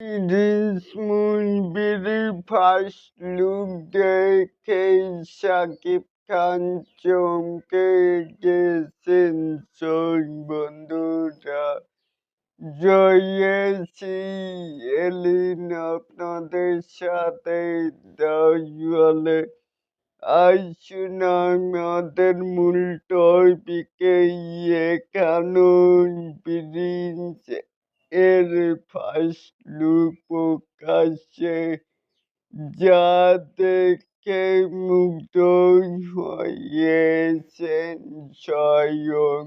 Series মুভির first look দেখেই শাকিব খান চমকে গেছেন বন্ধুরা জয়েছি এলিন আপনাদের সাথে দলে আসুন আমাদের মূল টপিকে প্রিন্স এর ফার্স্ট লুক প্রকাশ্যে যা দেখে মুগ্ধ হয়েছেন স্বয়ং।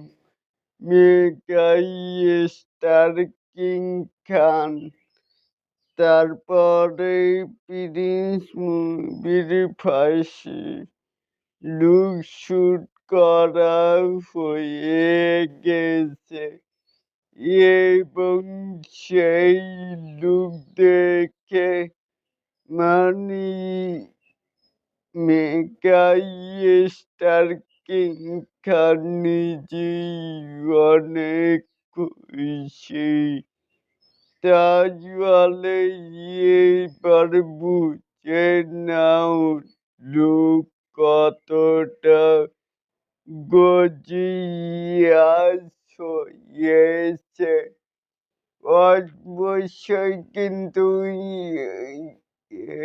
মেগাই স্টার কিং খান, তারপরে প্রিন্স মুভির ফার্স্ট লুক শুট করা হয়ে গেছে। এবং সেই লুক দেখে মানে মেগাই স্টার কিং খান অনেক খুশি তাহলে এবার বুঝে নাও লুক কতটা গজিয়াস হয়েছে অবশ্যই কিন্তু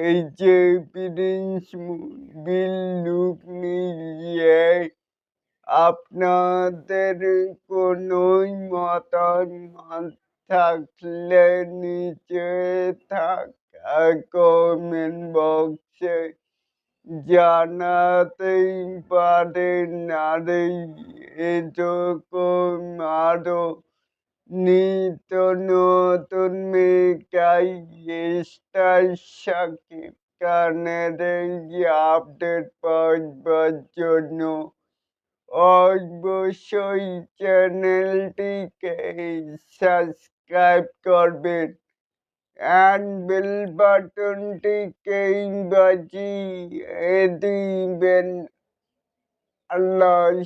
এই যে প্রিন্স মুভির লুক নিয়ে আপনাদের কোনো মতামত থাকলে নিচে থাকা কমেন্ট বক্সে জানাতেই পারেন আর এরকম আরও নিত্য নতুন মেকাই স্টার সাকিব খানের আপডেট পাওয়ার জন্য অবশ্যই চ্যানেলটিকে সাবস্ক্রাইব করবেন। and Bill button taking baji Eddie ben Allah